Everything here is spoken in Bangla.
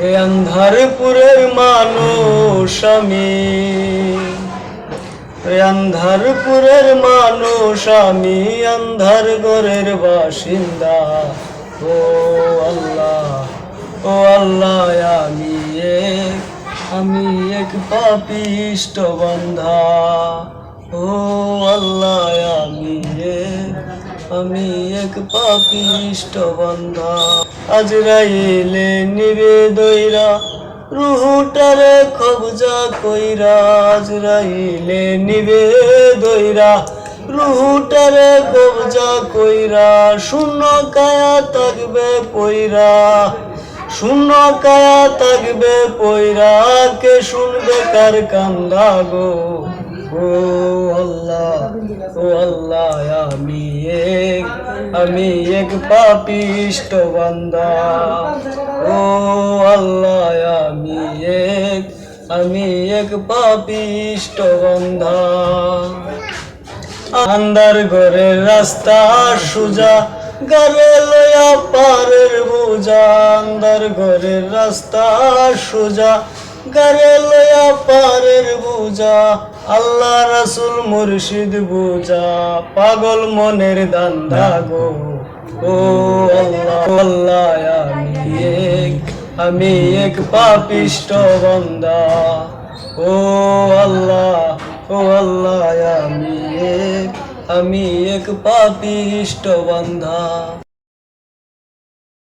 রে আন্ধারপুরের মানুষ আমি। রে আন্ধারপুরের মানুষ আমি আন্ধার ঘরের বাসিন্দা। ও আল্লাহ ও আল্লাহ, আমি এক আমি এক পাপিষ্ট বন্ধা। ও আল্লাহ আমি এক পাপিষ্ট বন্ধা। আজরাইলে নিবে দইরা রুহুটারে কবজা কইরা। আজরাইলে নিবে দইরা রুহুটারে কবজা কইরা। শূন্য কায়া থাকবে পইরা, শূন্য কায়া থাকবে পইরা। কে শুনবে কার কান্দা গো? ও আমি এক পাপিষ্ট বান্দা। ও আল্লাহ, আমি এক আমি এক পাপিষ্ট বান্দা। আন্দার ঘরের রাস্তা সুজা গারে লয়া পারের বোঝা। আন্দার ঘরের রাস্তা সুজা গারে লয়া পারের বোঝা, আল্লাহ রাসুল মুর্শিদ বুঝা। পাগল মনের দান্দা গো, ও আল্লাহ আল্লাহ আমি এক আমি এক পাপিষ্ট বন্দা। ও আল্লাহ ও আল্লাহ আমি এক আমি এক পাপিষ্ট বন্ধা